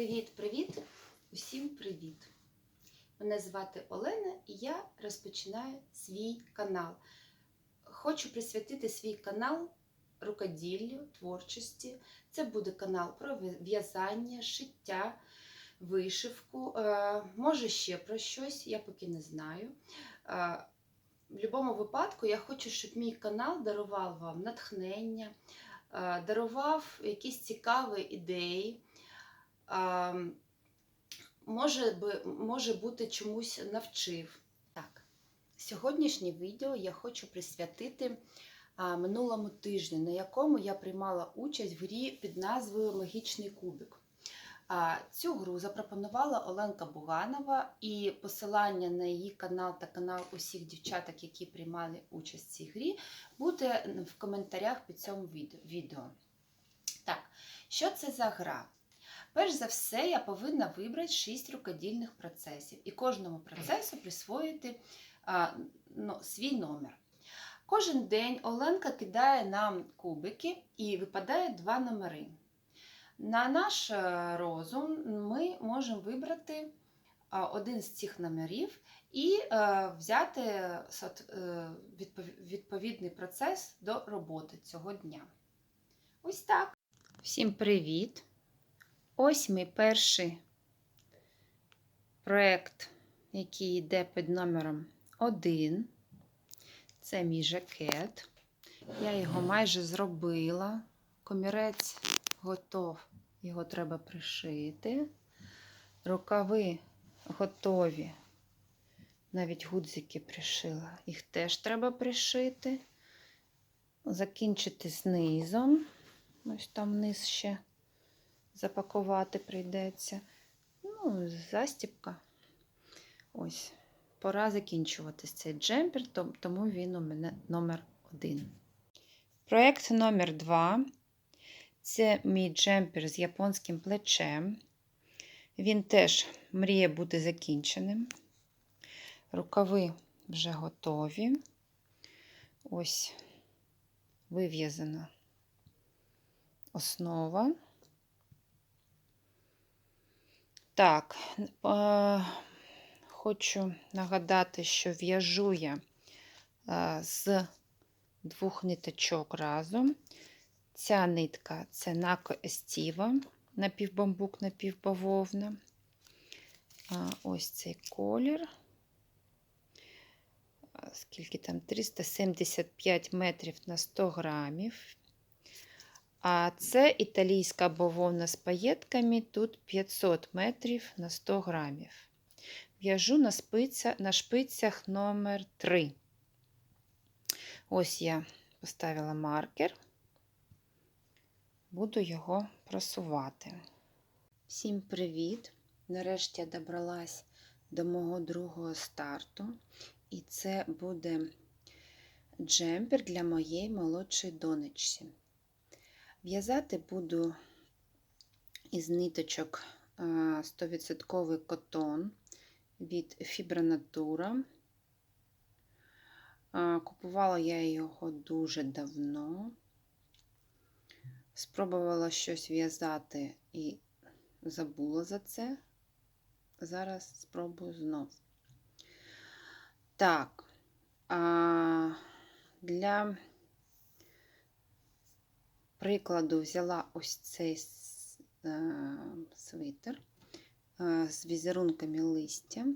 Привіт-привіт! Усім привіт! Мене звати Олена і я розпочинаю свій канал. Хочу присвятити свій канал рукоділлю, творчості. Це буде канал про в'язання, шиття, вишивку. Е, Може ще про щось, я поки не знаю. Е, В будь-якому випадку я хочу, щоб мій канал дарував вам натхнення, е, дарував якісь цікаві ідеї може, може бути чомусь навчив. Так, сьогоднішнє відео я хочу присвятити минулому тижню, на якому я приймала участь в грі під назвою Магічний кубик. Цю гру запропонувала Оленка Буганова, і посилання на її канал та канал усіх дівчаток, які приймали участь в цій грі, буде в коментарях під цим відео. Так, що це за гра? Перш за все, я повинна вибрати 6 рукодільних процесів і кожному процесу присвоїти а, ну, свій номер. Кожен день Оленка кидає нам кубики і випадає два номери. На наш розум ми можемо вибрати один з цих номерів і взяти відповідний процес до роботи цього дня. Ось так. Всім привіт! Ось мій перший проєкт, який йде під номером 1. Це мій жакет. Я його майже зробила. Комірець готов, його треба пришити. Рукави готові. Навіть гудзики пришила. Їх теж треба пришити. Закінчити знизом. Ось там вниз ще запакувати прийдеться. Ну, застіпка. Ось, пора закінчувати цей джемпер, тому він у мене номер один. Проєкт номер два. Це мій джемпер з японським плечем. Він теж мріє бути закінченим. Рукави вже готові. Ось вив'язана основа. Так, е, хочу нагадати, що в'яжу я з двох ниточок разом. Ця нитка це нако естіва, напівбамбук, напівбавовна. Ось цей колір. Скільки там 375 метрів на 100 грамів. А це італійська бавовна з паєтками, тут 500 метрів на 100 грамів. В'яжу на, спиця, на шпицях номер 3 Ось я поставила маркер, буду його просувати. Всім привіт! Нарешті я добралась до мого другого старту, і це буде джемпер для моєї молодшої донечці. В'язати буду із ниточок 100% котон від Fibra Купувала я його дуже давно. Спробувала щось в'язати і забула за це. Зараз спробую знов. Так, для прикладу, взяла ось цей е, свитер е, з візерунками листя.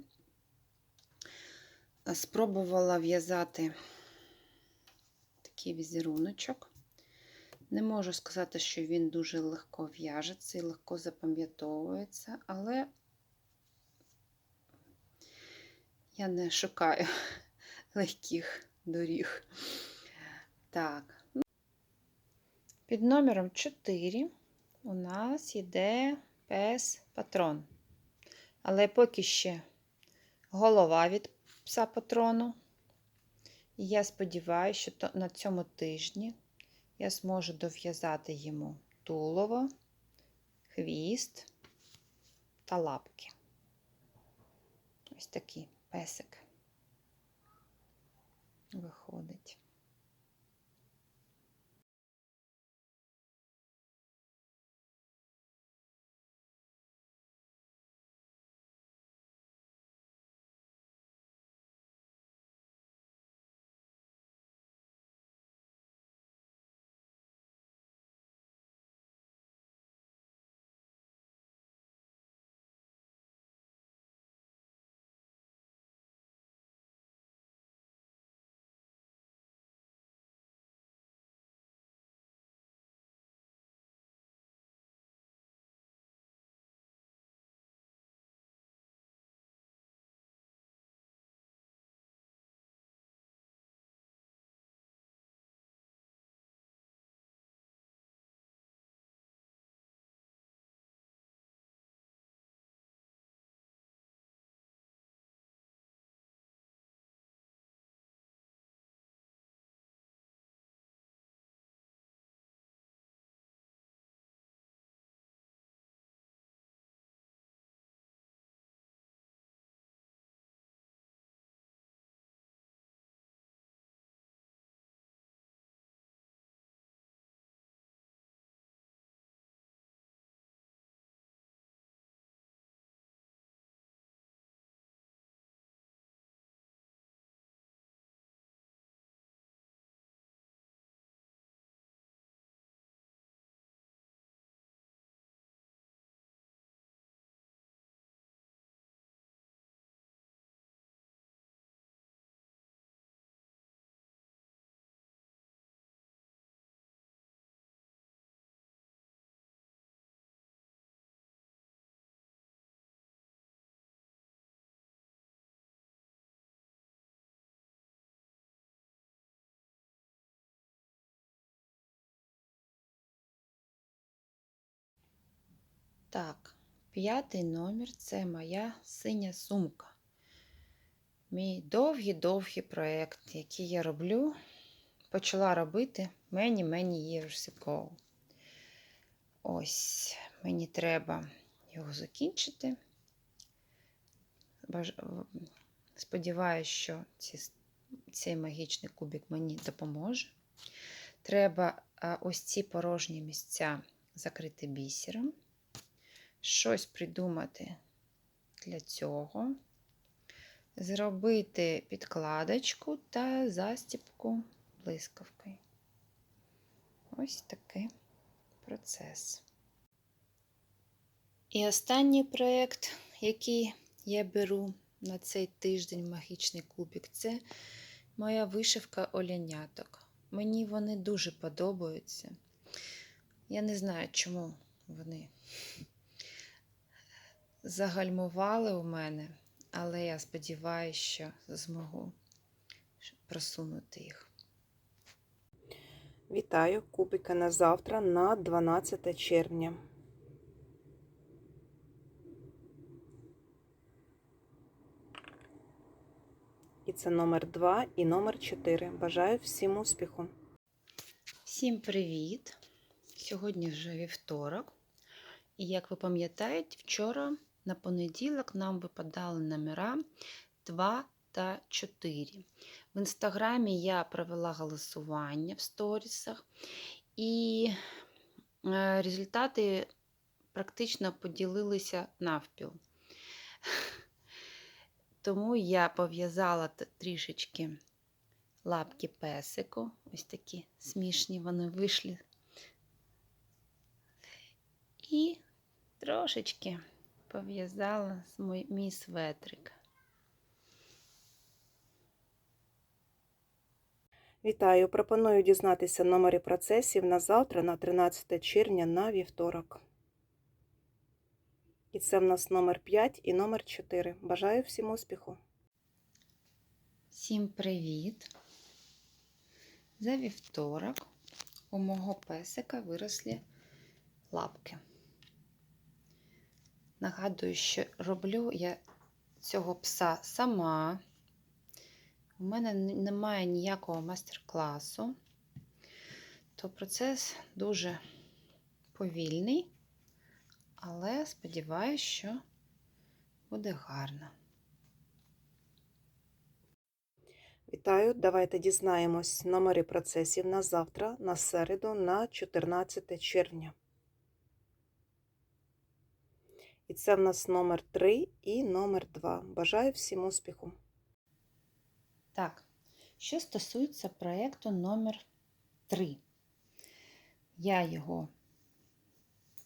Спробувала в'язати такий візеруночок. Не можу сказати, що він дуже легко в'яжеться і легко запам'ятовується, але я не шукаю легких доріг. Так. Під номером 4 у нас йде пес патрон. Але поки ще голова від пса патрону. І я сподіваюся, що на цьому тижні я зможу дов'язати йому тулово, хвіст та лапки. Ось такий песик виходить. Так, п'ятий номер це моя синя сумка. Мій довгий-довгий проєкт, який я роблю, почала робити many many years ago. Ось, мені треба його закінчити. Сподіваюсь, що ці... цей магічний кубик мені допоможе. Треба ось ці порожні місця закрити бісером, щось придумати для цього, зробити підкладочку та застіпку блискавкою. Ось такий процес. І останній проєкт, який я беру на цей тиждень магічний кубик, це моя вишивка оляняток. Мені вони дуже подобаються. Я не знаю, чому вони загальмували у мене, але я сподіваюся, що зможу просунути їх. Вітаю кубики на завтра на 12 червня. І це номер 2 і номер 4. Бажаю всім успіху. Всім привіт! Сьогодні вже вівторок. І як ви пам'ятаєте, вчора на понеділок нам випадали номера 2 та 4. В інстаграмі я провела голосування в сторісах, і е, результати практично поділилися навпіл. Тому я пов'язала трішечки лапки песику. Ось такі смішні вони вийшли. І трошечки пов'язала мій светрик. Вітаю! Пропоную дізнатися номери процесів на завтра, на 13 червня на вівторок. І це в нас номер 5 і номер 4. Бажаю всім успіху. Всім привіт! За вівторок у мого песика виросли лапки. Нагадую, що роблю я цього пса сама. У мене немає ніякого майстер-класу, то процес дуже повільний, але сподіваюся, що буде гарно. Вітаю! Давайте дізнаємось номери процесів на завтра, на середу, на 14 червня. І це в нас номер 3 і номер 2. Бажаю всім успіху. Так, що стосується проєкту номер 3 я його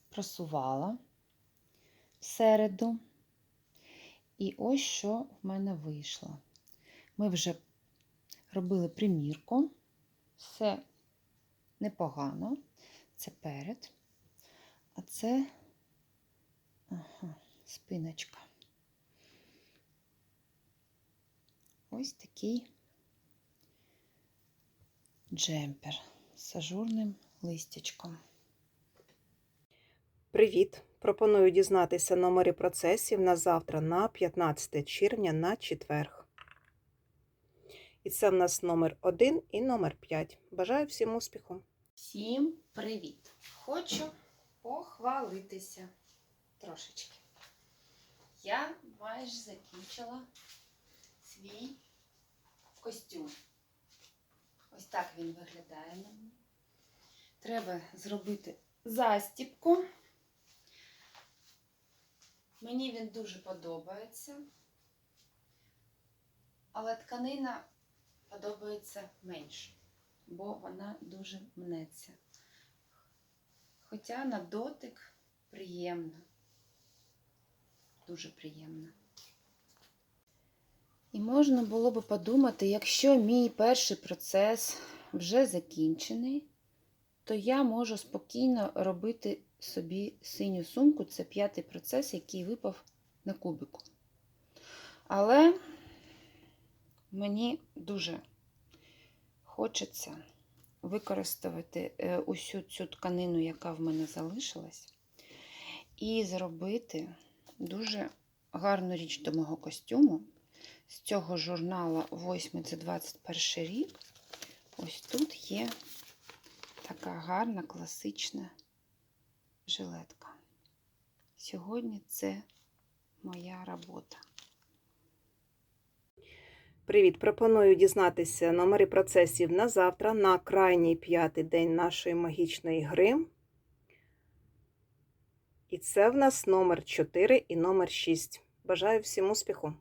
просувала в середу, і ось що в мене вийшло. Ми вже робили примірку, все непогано, це перед, а це ага, спиночка. Ось такий джемпер з ажурним листячком. Привіт! Пропоную дізнатися номери процесів на завтра, на 15 червня, на четверг. І це в нас номер 1 і номер 5. Бажаю всім успіху. Всім привіт! Хочу похвалитися трошечки. Я майже закінчила свій костюм. Ось так він виглядає на мені. Треба зробити застіпку. Мені він дуже подобається. Але тканина подобається менше, бо вона дуже мнеться. Хоча на дотик приємна. Дуже приємна. І можна було би подумати, якщо мій перший процес вже закінчений, то я можу спокійно робити собі синю сумку. Це п'ятий процес, який випав на кубику. Але мені дуже хочеться використати е, усю цю тканину, яка в мене залишилась. і зробити дуже гарну річ до мого костюму. З цього журналу 8 це 21 рік. Ось тут є така гарна класична жилетка. Сьогодні це моя робота. Привіт! Пропоную дізнатися номери процесів на завтра, на крайній п'ятий день нашої магічної гри. І це в нас номер 4 і номер 6. Бажаю всім успіху!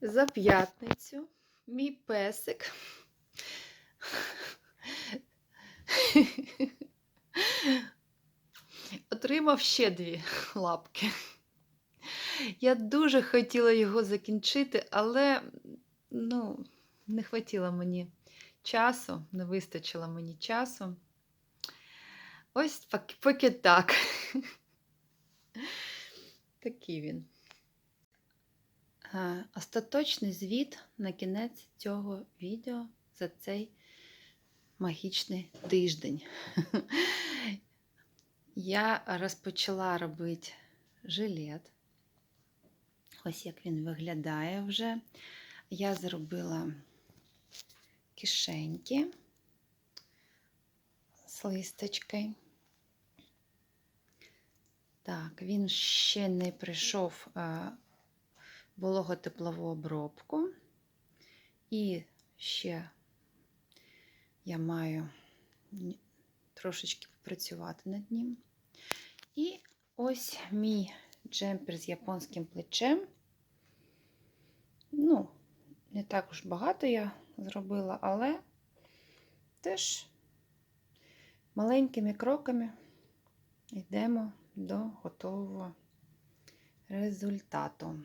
За п'ятницю мій песик. Отримав ще дві лапки. Я дуже хотіла його закінчити, але ну, не хватило мені часу, не вистачило мені часу. Ось поки, поки так. Такий він. Е, Остаточний звіт на кінець цього відео за цей магічний тиждень. Я розпочала робити жилет. Ось як він виглядає вже. Я зробила кишеньки з листочкою. Так, він ще не прийшов е, вологотеплову обробку. І ще я маю трошечки попрацювати над ним. І ось мій джемпер з японським плечем. Ну, не так уж багато я зробила, але теж маленькими кроками йдемо до готового результату.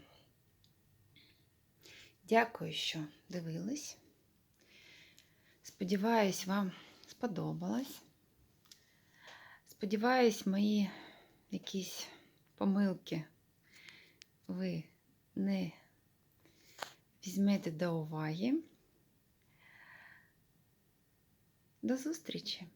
Дякую, що дивились. Сподіваюсь, вам сподобалось. Сподіваюсь, мої якісь помилки ви не візьмете до уваги. До зустрічі!